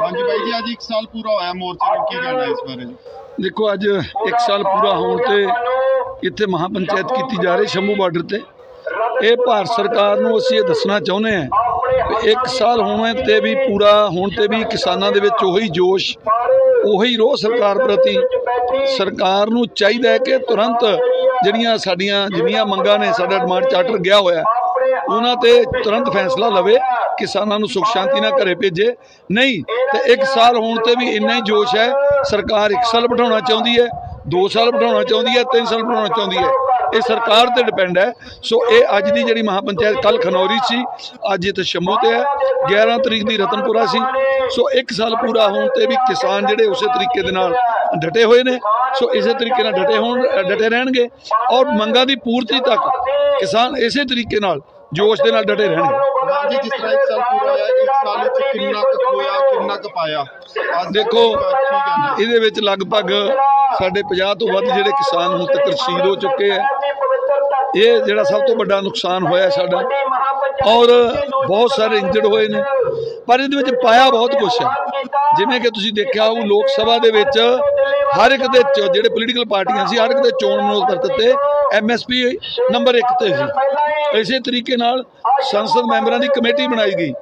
ਹਾਂਜੀ ਬਾਈ ਜੀ, ਅੱਜ 1 ਸਾਲ ਪੂਰਾ ਹੋਇਆ ਮੋਰਚੇ ਨੂੰ, ਕੀ ਕਹਿਣਾ ਇਸ ਬਾਰੇ ਦੇਖੋ, ਅੱਜ 1 ਸਾਲ ਪੂਰਾ ਹੋਣ ਤੇ ਇੱਥੇ ਮਹਾਪੰਚਾਇਤ ਕੀਤੀ ਜਾ ਰਹੀ ਸ਼ੰਭੂ ਬਾਰਡਰ ਤੇ। ਇਹ ਭਾਰਤ ਸਰਕਾਰ ਨੂੰ ਅਸੀਂ ਇਹ ਦੱਸਣਾ ਚਾਹੁੰਦੇ ਹਾਂ ਇੱਕ ਸਾਲ ਹੋਣ ਤੇ ਵੀ ਪੂਰਾ ਹੋਣ ਤੇ ਵੀ ਕਿਸਾਨਾਂ ਦੇ ਵਿੱਚ ਉਹੀ ਜੋਸ਼, ਉਹੀ ਰੋਹ ਸਰਕਾਰ ਪ੍ਰਤੀ ਸਰਕਾਰ ਨੂੰ ਚਾਹੀਦਾ ਹੈ ਕਿ ਤੁਰੰਤ ਜਿਹੜੀਆਂ ਸਾਡੀਆਂ ਜਿੰਨੀਆਂ ਮੰਗਾਂ ਨੇ, ਸਾਡਾ ਡਿਮਾਂਡ ਚਾਰਟਰ ਗਿਆ ਹੋਇਆ, ਉਹਨਾਂ ਤੇ ਤੁਰੰਤ ਫੈਸਲਾ ਲਵੇ ਕਿਸਾਨਾਂ ਨੂੰ ਸੁਖ ਸ਼ਾਂਤੀ ਨਾਲ ਘਰੇ ਭੇਜੇ। ਨਹੀਂ, ਤੇ 1 ਸਾਲ ਹੋਣ ਤੇ ਵੀ ਇੰਨਾ ਹੀ ਜੋਸ਼ ਹੈ। ਸਰਕਾਰ 1 ਸਾਲ ਬਿਠਾਉਣਾ ਚਾਹੁੰਦੀ ਹੈ 2 ਸਾਲ ਬਿਠਾਉਣਾ ਚਾਹੁੰਦੀ ਹੈ 3 ਸਾਲ ਬਿਠਾਉਣਾ ਚਾਹੁੰਦੀ ਹੈ। ਇਹ ਸਰਕਾਰ ਤੇ ਡਿਪੈਂਡ ਹੈ। ਸੋ ਇਹ ਅੱਜ ਦੀ ਜਿਹੜੀ ਮਹਾਪੰਚਾਇਤ ਕੱਲ ਖਨੌਰੀ ਸੀ, ਅੱਜ ਇੱਥੇ ਸ਼ੰਭੂ ਤੇ ਹੈ। 11 ਤਰੀਕ ਦੀ ਰਤਨਪੁਰਾ ਸੀ। ਸੋ 1 ਸਾਲ ਪੂਰਾ ਹੋਣ ਤੇ ਵੀ ਕਿਸਾਨ ਜਿਹੜੇ ਉਸੇ ਤਰੀਕੇ ਦੇ ਨਾਲ ਡਟੇ ਹੋਏ ਨੇ। ਸੋ ਇਸੇ ਤਰੀਕੇ ਨਾਲ ਡਟੇ ਹੋਣ, ਡਟੇ ਰਹਿਣਗੇ। ਔਰ ਮੰਗਾਂ ਦੀ ਪੂਰਤੀ ਤੱਕ ਕਿਸਾਨ ਇਸੇ ਤਰੀਕੇ ਨਾਲ ਜੋਸ਼ ਦੇ ਨਾਲ ਡਟੇ ਰਹਿਣਗੇ। ਜਿਸ ਤਰ੍ਹਾਂ 1 ਸਾਲ ਪੂਰਾ ਹੋਇਆ 1 ਸਾਲ ਵਿੱਚ ਕਿੰਨਾ ਕੁ ਖੋਇਆ ਕਿੰਨਾ ਕੁ ਪਾਇਆ ਅੱਜ ਦੇਖੋ ਇਹਦੇ ਵਿੱਚ ਲਗਭਗ ਸਾਡੇ 50 ਤੋਂ ਵੱਧ ਜਿਹੜੇ ਕਿਸਾਨ ਹੁਣ ਤੱਕ ਸ਼ਹੀਦ ਹੋ ਚੁੱਕੇ ਆ ਇਹ ਜਿਹੜਾ ਸਭ ਤੋਂ ਵੱਡਾ ਨੁਕਸਾਨ ਹੋਇਆ ਸਾਡਾ। ਔਰ ਬਹੁਤ ਸਾਰੇ ਇੰਜਰਡ ਹੋਏ ਨੇ। ਪਰ ਇਹਦੇ ਵਿੱਚ ਪਾਇਆ ਬਹੁਤ ਕੁਝ ਹੈ। ਜਿਵੇਂ ਕਿ ਤੁਸੀਂ ਦੇਖਿਆ ਉਹ ਲੋਕ ਸਭਾ ਦੇ ਵਿੱਚ ਹਰ ਇੱਕ ਦੇ ਜਿਹੜੇ ਪੋਲੀਟੀਕਲ ਪਾਰਟੀਆਂ ਸੀ ਹਰ ਇੱਕ ਦੇ ਚੋਣ ਮਨੋਰਥ ਤੇ ਐਮਐਸਪੀ ਨੰਬਰ 1 ਤੇ ਸੀ। ਇਸੇ ਤਰੀਕੇ ਨਾਲ ਸੰਸਦ ਮੈਂਬਰਾਂ ਦੀ ਕਮੇਟੀ ਬਣਾਈ ਗਈ।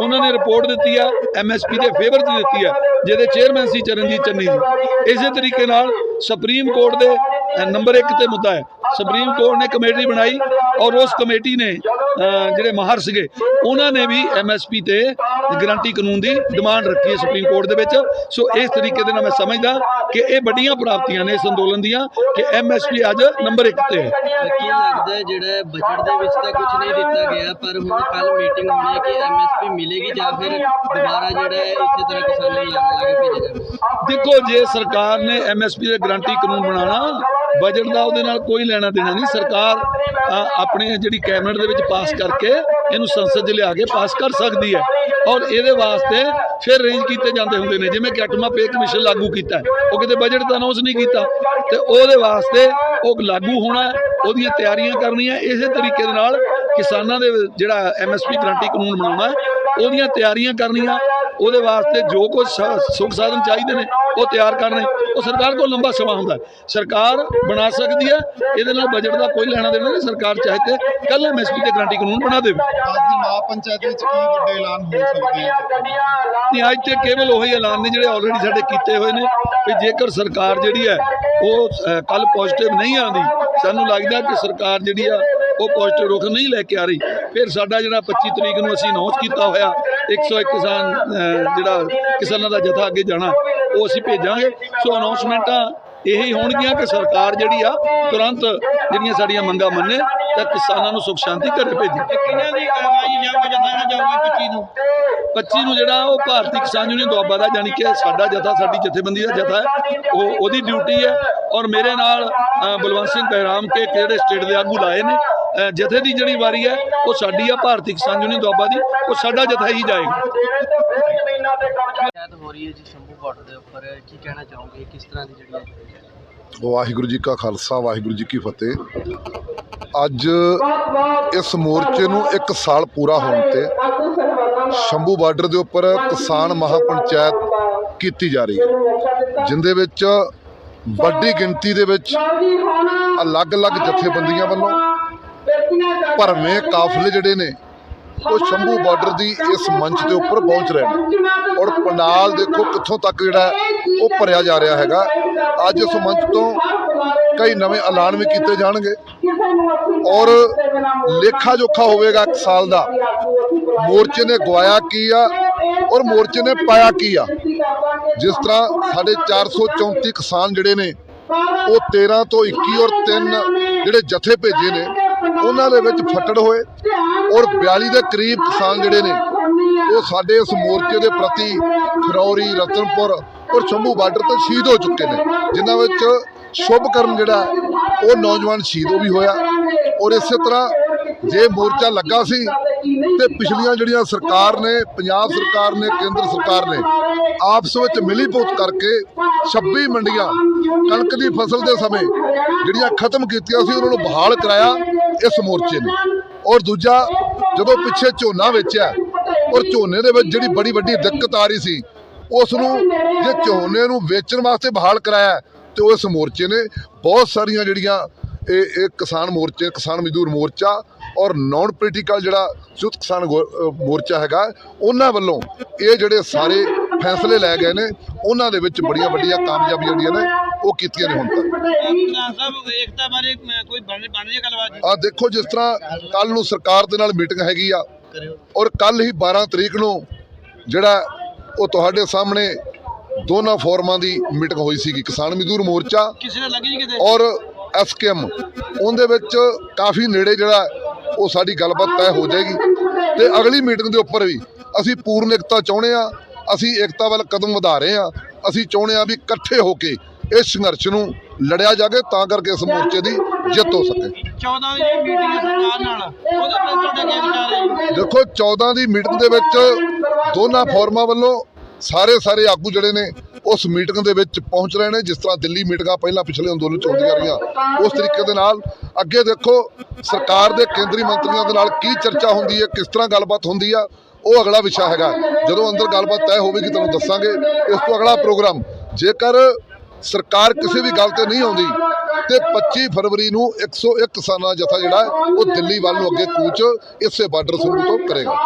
ਉਹਨਾਂ ਨੇ ਰਿਪੋਰਟ ਦਿੱਤੀ ਆ, ਐਮਐਸਪੀ ਦੇ ਫੇਵਰ 'ਚ ਦਿੱਤੀ ਆ, ਜਿਹਦੇ ਚੇਅਰਮੈਨ ਸੀ ਚਰਨਜੀਤ ਚੰਨੀ ਜੀ। ਇਸੇ ਤਰੀਕੇ ਨਾਲ ਸੁਪਰੀਮ ਕੋਰਟ ਦੇ ਨੰਬਰ 1 ਤੇ ਮੁੱਦਾ ਹੈ। ਸੁਪਰੀਮ ਕੋਰਟ ਨੇ ਕਮੇਟੀ ਬਣਾਈ ਔਰ ਉਸ ਕਮੇਟੀ ਨੇ ਜਿਹੜੇ ਮਾਹਰ ਸੀਗੇ ਉਹਨਾਂ ਨੇ ਵੀ ਐਮਐਸਪੀ ਤੇ ਗਰੰਟੀ ਕਾਨੂੰਨ ਦੀ ਡਿਮਾਂਡ ਰੱਖੀ ਹੈ ਸੁਪਰੀਮ ਕੋਰਟ ਦੇ ਵਿੱਚ। ਸੋ ਇਸ ਤਰੀਕੇ ਦੇ ਨਾਲ ਮੈਂ ਸਮਝਦਾ ਕਿ ਇਹ ਵੱਡੀਆਂ ਪ੍ਰਾਪਤੀਆਂ ਨੇ ਇਸ ਅੰਦੋਲਨ ਦੀਆਂ ਕਿ ਐਮਐਸਪੀ ਅੱਜ ਨੰਬਰ 1 ਤੇ ਹੈ। ਕੀ ਲੱਗਦਾ ਹੈ ਜਿਹੜਾ ਬਜਟ ਦੇ ਵਿੱਚ ਤਾਂ ਕੁਝ ਨਹੀਂ ਦਿੱਤਾ ਗਿਆ ਪਰ ਹੁਣ ਕੱਲ ਮੀਟਿੰਗ ਹੋਣੀ ਹੈ ਕਿ ਐਮਐਸਪੀ ਮਿਲੇਗੀ ਜਾਂ ਫਿਰ ਦੁਬਾਰਾ ਜਿਹੜਾ ਹੈ ਇਸੇ ਤਰ੍ਹਾਂ ਕਿਸਾਨਾਂ ਨੂੰ ਲਾਗ ਲਾ ਕੇ ਭੇਜਿਆ ਜਾਵੇ ਦੇਖੋ ਜੇ ਸਰਕਾਰ ਨੇ ਐਮਐਸਪੀ ਦਾ ਗਰੰਟੀ ਕਾਨੂੰਨ ਬਣਾਉਣਾ ਬਜਟ ਦਾ ਉਹਦੇ ਨਾਲ ਕੋਈ ਲੈਣਾ ਦੇਣਾ ਨਹੀਂ। ਸਰਕਾਰ ਅ, ਆਪਣੇ ਜਿਹੜੀ ਕੈਬਨਿਟ ਦੇ ਵਿੱਚ ਪਾਸ ਕਰਕੇ ਇਹਨੂੰ ਸੰਸਦ 'ਚ ਲਿਆ ਕੇ ਪਾਸ ਕਰ ਸਕਦੀ ਹੈ। ਔਰ ਇਹਦੇ ਵਾਸਤੇ ਫਿਰ ਅਰੇਂਜ ਕੀਤੇ ਜਾਂਦੇ ਹੁੰਦੇ ਨੇ। ਜਿਵੇਂ ਕੈਟਮਾ ਪੇ ਕਮਿਸ਼ਨ ਲਾਗੂ ਕੀਤਾ ਉਹ ਕਿਤੇ ਬਜਟ ਤਾਂ ਅਨਾਉਂਸ ਨਹੀਂ ਕੀਤਾ। ਤੇ ਉਹਦੇ ਵਾਸਤੇ ਉਹ ਲਾਗੂ ਹੋਣਾ ਉਹਦੀਆਂ ਤਿਆਰੀਆਂ ਕਰਨੀਆਂ ਇਸੇ ਤਰੀਕੇ ਦੇ ਨਾਲ ਕਿਸਾਨਾਂ ਦੇ ਜਿਹੜਾ ਐਮਐਸਪੀ ਗਰੰਟੀ ਕਾਨੂੰਨ ਬਣਾਉਣਾ ਉਹਦੀਆਂ ਤਿਆਰੀਆਂ ਕਰਨੀਆਂ। ਉਹਦੇ ਵਾਸਤੇ ਜੋ ਕੁਝ ਸ- ਸੁੱਖ ਸਾਧਨ ਚਾਹੀਦੇ ਨੇ ਉਹ ਤਿਆਰ ਕਰਨੇ ਉਹ ਸਰਕਾਰ ਕੋਲ ਲੰਬਾ ਸਮਾਂ ਹੁੰਦਾ। ਸਰਕਾਰ ਬਣਾ ਸਕਦੀ ਹੈ ਇਹਦੇ ਨਾਲ ਬਜਟ ਦਾ ਕੋਈ ਲੈਣਾ ਦੇਣਾ ਨਹੀਂ। ਸਰਕਾਰ ਚਾਹੇ ਤੇ ਕੱਲ ਐਮਐਸਪੀ ਤੇ ਗਰੰਟੀ ਕਾਨੂੰਨ ਬਣਾ ਦੇਵੇ। ਅੱਜ ਦੀ ਮਹਾਪੰਚਾਇਤ ਵਿੱਚ ਕੀ ਵੱਡੇ ਐਲਾਨ ਹੋ ਸਕਦੇ ਆ? ਨਹੀਂ ਅੱਜ ਤੇ ਕੇਵਲ ਉਹੀ ਐਲਾਨ ਨੇ ਜਿਹੜੇ ਆਲਰੇਡੀ ਸਾਡੇ ਕੀਤੇ ਹੋਏ ਨੇ ਵੀ ਜੇਕਰ ਸਰਕਾਰ ਜਿਹੜੀ ਹੈ ਉਹ ਕੱਲ ਪੋਜ਼ਿਟਿਵ ਨਹੀਂ ਆਉਂਦੀ ਸਾਨੂੰ ਲੱਗਦਾ ਕਿ ਸਰਕਾਰ ਜਿਹੜੀ ਆ ਉਹ ਪੋਜ਼ਿਟਿਵ ਰੁਖ ਨਹੀਂ ਲੈ ਕੇ ਆ ਰਹੀ। ਫਿਰ ਸਾਡਾ ਜਿਹੜਾ 25 ਤਰੀਕ ਨੂੰ ਅਸੀਂ ਅਨਾਉਂਸ ਕੀਤਾ ਹੋਇਆ 101 ਕਿਸਾਨ ਜਿਹੜਾ ਕਿਸਾਨਾਂ ਦਾ ਜਥਾ ਅੱਗੇ ਜਾਣਾ ਉਹ ਅਸੀਂ ਭੇਜਾਂਗੇ। ਸੋ ਅਨਾਉਂਸਮੈਂਟਾਂ ਇਹੀ ਹੋਣਗੀਆਂ ਕਿ ਸਰਕਾਰ ਜਿਹੜੀ ਆ ਤੁਰੰਤ ਜਿਹੜੀਆਂ ਸਾਡੀਆਂ ਮੰਗਾਂ ਮੰਨੇ ਤਾਂ ਕਿਸਾਨਾਂ ਨੂੰ ਸੁਖ ਸ਼ਾਂਤੀ ਘਰੇ ਭੇਜੇ। ਕਿਹਨਾਂ ਦੀ ਕਾਰਵਾਈ ਜਾਊਗਾ ਜਥਾ ਜਾਊਗਾ? 25 ਨੂੰ। 25 ਨੂੰ ਜਿਹੜਾ ਉਹ ਭਾਰਤੀ ਕਿਸਾਨ ਯੂਨੀਅਨ ਦੁਆਬਾ ਦਾ ਜਾਨੀ ਕਿ ਸਾਡਾ ਜਥਾ ਸਾਡੀ ਜਥੇਬੰਦੀ ਦਾ ਜਥਾ ਹੈ ਉਹ ਉਹਦੀ ਡਿਊਟੀ ਹੈ। ਔਰ ਮੇਰੇ ਨਾਲ ਬਲਵੰਤ ਸਿੰਘ ਬਹਿਰਾਮ ਕੇ ਕਿਹੜੇ ਸਟੇਟ ਦੇ ਆਗੂ ਲਾਏ ਨੇ ਜਥੇ ਦੀ ਜਿਹੜੀ ਵਾਰੀ ਹੈ ਉਹ ਸਾਡੀ ਆ ਭਾਰਤੀ ਕਿਸਾਨ ਯੂਨੀਅਨ ਦੁਆਬਾ ਦੀ ਉਹ ਸਾਡਾ ਜਥਾ ਹੀ ਜਾਏਗਾ ਪੰਚਾਇਤ ਹੋ ਰਹੀ ਹੈ ਜੀ ਸ਼ੰਭੂ ਬਾਰਡਰ ਦੇ ਉੱਪਰ। ਕੀ ਕਹਿਣਾ ਚਾਹੋਗੇ? ਕਿਸ ਤਰ੍ਹਾਂ ਦੀ ਜਿਹੜੀ ਹੈ? ਵਾਹਿਗੁਰੂ ਜੀ ਕਾ ਖਾਲਸਾ ਵਾਹਿਗੁਰੂ ਜੀ ਕੀ ਫਤਿਹ। ਅੱਜ ਇਸ ਮੋਰਚੇ ਨੂੰ 1 ਸਾਲ ਪੂਰਾ ਹੋਣ ਤੇ ਸ਼ੰਭੂ ਬਾਰਡਰ ਦੇ ਉੱਪਰ ਕਿਸਾਨ ਮਹਾਪੰਚਾਇਤ ਕੀਤੀ ਜਾ ਰਹੀ ਹੈ ਜਿੰਦੇ ਵਿੱਚ ਵੱਡੀ ਗਿਣਤੀ ਦੇ ਵਿੱਚ ਅਲੱਗ-ਅਲੱਗ ਜਥੇਬੰਦੀਆਂ ਵੱਲੋਂ ਭਰਵੇਂ ਕਾਫਲੇ ਜਿਹੜੇ ਨੇ ਉਹ ਸ਼ੰਭੂ ਬਾਰਡਰ ਦੀ ਇਸ ਮੰਚ ਦੇ ਉੱਪਰ ਪਹੁੰਚ ਰਹੇ ਨੇ ਔਰ ਪੰਡਾਲ ਦੇਖੋ ਕਿੱਥੋਂ ਤੱਕ ਜਿਹੜਾ ਉਹ ਭਰਿਆ ਜਾ ਰਿਹਾ ਹੈਗਾ। ਅੱਜ ਇਸ ਮੰਚ ਤੋਂ ਕਈ ਨਵੇਂ ਐਲਾਨ ਵੀ ਕੀਤੇ ਜਾਣਗੇ। ਔਰ ਲੇਖਾ ਜੋਖਾ ਹੋਵੇਗਾ ਇੱਕ ਸਾਲ ਦਾ। ਮੋਰਚੇ ਨੇ ਗਵਾਇਆ ਕੀ ਆ? ਔਰ ਮੋਰਚੇ ਨੇ ਪਾਇਆ ਕੀ ਆ? ਜਿਸ ਤਰ੍ਹਾਂ ਸਾਡੇ 434 ਕਿਸਾਨ ਜਿਹੜੇ ਨੇ ਉਹ 13 ਤੋਂ 21 ਔਰ 3 ਜਿਹੜੇ ਜਥੇ ਭੇਜੇ ਨੇ ਉਹਨਾਂ ਦੇ ਵਿੱਚ ਫੱਟੜ ਹੋਏ ਔਰ 42 ਦੇ ਕਰੀਬ ਕਿਸਾਨ ਜਿਹੜੇ ਨੇ, ਉਹ ਸਾਡੇ ਇਸ ਮੋਰਚੇ ਦੇ ਪ੍ਰਤੀ ਖਰੌਰੀ ਰਤਨਪੁਰ ਔਰ ਸ਼ੰਭੂ ਬਾਰਡਰ ਤੇ ਸ਼ਹੀਦ ਹੋ ਚੁੱਕੇ ਨੇ, ਜਿਨ੍ਹਾਂ ਵਿੱਚ ਸ਼ੁਭਕਰਨ ਜਿਹੜਾ, ਉਹ ਨੌਜਵਾਨ ਸ਼ਹੀਦ ਵੀ ਹੋਇਆ ਔਰ ਇਸੇ ਤਰ੍ਹਾਂ ਜੇ ਮੋਰਚਾ ਲੱਗਾ ਸੀ ਤੇ ਪਿਛਲੀਆਂ ਜਿਹੜੀਆਂ ਸਰਕਾਰ ਨੇ, ਪੰਜਾਬ ਸਰਕਾਰ ਨੇ, ਕੇਂਦਰ ਸਰਕਾਰ ਨੇ ਆਪਸ ਵਿੱਚ ਮਿਲੀਭੁਗਤ ਕਰਕੇ 26 ਮੰਡੀਆਂ ਕਣਕ ਦੀ ਫਸਲ ਦੇ ਸਮੇਂ ਜਿਹੜੀਆਂ ਖਤਮ ਕੀਤੀਆਂ ਸੀ, ਉਹਨਾਂ ਨੂੰ ਬਹਾਲ ਕਰਾਇਆ ਇਸ ਮੋਰਚੇ ਨੇ। ਔਰ ਦੂਜਾ ਜਦੋਂ ਪਿੱਛੇ ਝੋਨਾ ਵੇਚਿਆ ਔਰ ਝੋਨੇ ਦੇ ਵਿੱਚ ਜਿਹੜੀ ਬੜੀ ਵੱਡੀ ਦਿੱਕਤ ਆ ਰਹੀ ਸੀ ਉਸ ਨੂੰ ਜੇ ਝੋਨੇ ਨੂੰ ਵੇਚਣ ਵਾਸਤੇ ਬਹਾਲ ਕਰਾਇਆ ਹੈ, ਤੇ ਉਹ ਇਸ ਮੋਰਚੇ ਨੇ ਬਹੁਤ ਸਾਰੀਆਂ ਜਿਹੜੀਆਂ ਇਹ ਇਹ ਕਿਸਾਨ ਮੋਰਚੇ ਕਿਸਾਨ ਮਜ਼ਦੂਰ ਮੋਰਚਾ ਔਰ ਨਾਨ ਪੋਲੀਟੀਕਲ ਜਿਹੜਾ ਸੰਯੁਕਤ ਕਿਸਾਨ ਗੋ- ਮੋਰਚਾ ਹੈਗਾ ਉਹਨਾਂ ਵੱਲੋਂ ਇਹ ਜਿਹੜੇ ਸਾਰੇ ਫੈਸਲੇ ਲੈ ਗਏ ਨੇ ਉਹਨਾਂ ਦੇ ਵਿੱਚ ਬੜੀਆਂ ਵੱਡੀਆਂ ਕਾਮਯਾਬੀਆਂ ਜਿਹੜੀਆਂ ਨੇ ਉਹ ਕੀਤੀਆਂ ਨੇ ਹੁਣ ਤੱਕ। ਆ ਦੇਖੋ ਜਿਸ ਤਰ੍ਹਾਂ ਕੱਲ ਨੂੰ ਸਰਕਾਰ ਦੇ ਨਾਲ ਮੀਟਿੰਗ ਹੈਗੀ ਆ ਔਰ ਕੱਲ ਹੀ 12 ਤਰੀਕ ਨੂੰ ਜਿਹੜਾ ਉਹ ਤੁਹਾਡੇ ਸਾਹਮਣੇ ਦੋਨਾਂ ਫੋਰਮਾਂ ਦੀ ਮੀਟਿੰਗ ਹੋਈ ਸੀਗੀ ਕਿਸਾਨ ਮਜ਼ਦੂਰ ਮੋਰਚਾ ਕਿਸੇ ਨਾਲ ਲੱਗੀ ਕਿਤੇ? ਔਰ ਐਸਕੇਐਮ। ਉਹਦੇ ਵਿੱਚ ਕਾਫੀ ਨੇੜੇ ਜਿਹੜਾ ਉਹ ਸਾਡੀ ਗੱਲਬਾਤ ਤੈਅ ਹੋ ਜਾਏਗੀ। ਤੇ ਅਗਲੀ ਮੀਟਿੰਗ ਦੇ ਉੱਪਰ ਵੀ ਅਸੀਂ ਪੂਰਨ ਏਕਤਾ ਚਾਹੁੰਦੇ ਆ ਅਸੀਂ ਏਕਤਾ ਵੱਲ ਕਦਮ ਵਧਾ ਰਹੇ ਆ ਅਸੀਂ ਚਾਹੁੰਦੇ ਆ ਵੀ ਇਕੱਠੇ ਹੋ ਕੇ ਇਸ ਸੰਘਰਸ਼ ਨੂੰ ਲੜਿਆ ਜਾਵੇ ਤਾਂ ਕਰਕੇ ਇਸ ਮੋਰਚੇ ਦੀ ਜਿੱਤ ਹੋ ਸਕੇ। 14 ਦੀ ਮੀਟਿੰਗ ਹੈ ਸਰਕਾਰ ਨਾਲ ਉਹਦੇ ਤੇ ਤੁਹਾਡਾ ਕੀ ਵਿਚਾਰ ਹੈ ਜੀ। ਦੇਖੋ 14 ਦੀ ਮੀਟਿੰਗ ਦੇ ਵਿੱਚ ਦੋਨਾਂ ਫੋਰਮਾਂ ਵੱਲੋਂ ਸਾਰੇ ਸਾਰੇ ਆਗੂ ਜਿਹੜੇ ਨੇ ਉਸ ਮੀਟਿੰਗ ਦੇ ਵਿੱਚ ਪਹੁੰਚ ਰਹੇ ਨੇ ਜਿਸ ਤਰ੍ਹਾਂ ਦਿੱਲੀ ਮੀਟਿੰਗਾਂ ਪਹਿਲਾਂ ਪਿਛਲੇ ਅੰਦੋਲਨ ਚ ਹੁੰਦੀਆਂ ਰਹੀਆਂ। ਉਸ ਤਰੀਕੇ ਦੇ ਨਾਲ ਅੱਗੇ ਦੇਖੋ ਸਰਕਾਰ ਦੇ ਕੇਂਦਰੀ ਮੰਤਰੀਆਂ ਦੇ ਨਾਲ ਕੀ ਚਰਚਾ ਹੁੰਦੀ ਹੈ ਕਿਸ ਤਰ੍ਹਾਂ ਗੱਲਬਾਤ ਹੁੰਦੀ ਆ ਉਹ ਅਗਲਾ ਵਿਸ਼ਾ ਹੈਗਾ। ਜਦੋਂ ਅੰਦਰ ਗੱਲਬਾਤ ਤੈਅ ਹੋਵੇਗੀ ਤੁਹਾਨੂੰ ਦੱਸਾਂਗੇ। ਇਸ ਤੋਂ ਅਗਲਾ ਪ੍ਰੋਗਰਾਮ ਜੇਕਰ ਸਰਕਾਰ ਕਿਸੇ ਵੀ ਗੱਲ ਤੇ ਨਹੀਂ ਆਉਂਦੀ। ਤੇ 25 ਫਰਵਰੀ ਨੂੰ 101 ਕਿਸਾਨਾਂ ਜਥਾ ਜਿਹੜਾ ਉਹ ਦਿੱਲੀ ਵੱਲ ਨੂੰ ਅੱਗੇ ਕੂਚ ਇਸੇ ਬਾਰਡਰ ਸੰਗੂ ਤੋਂ ਕਰੇਗਾ।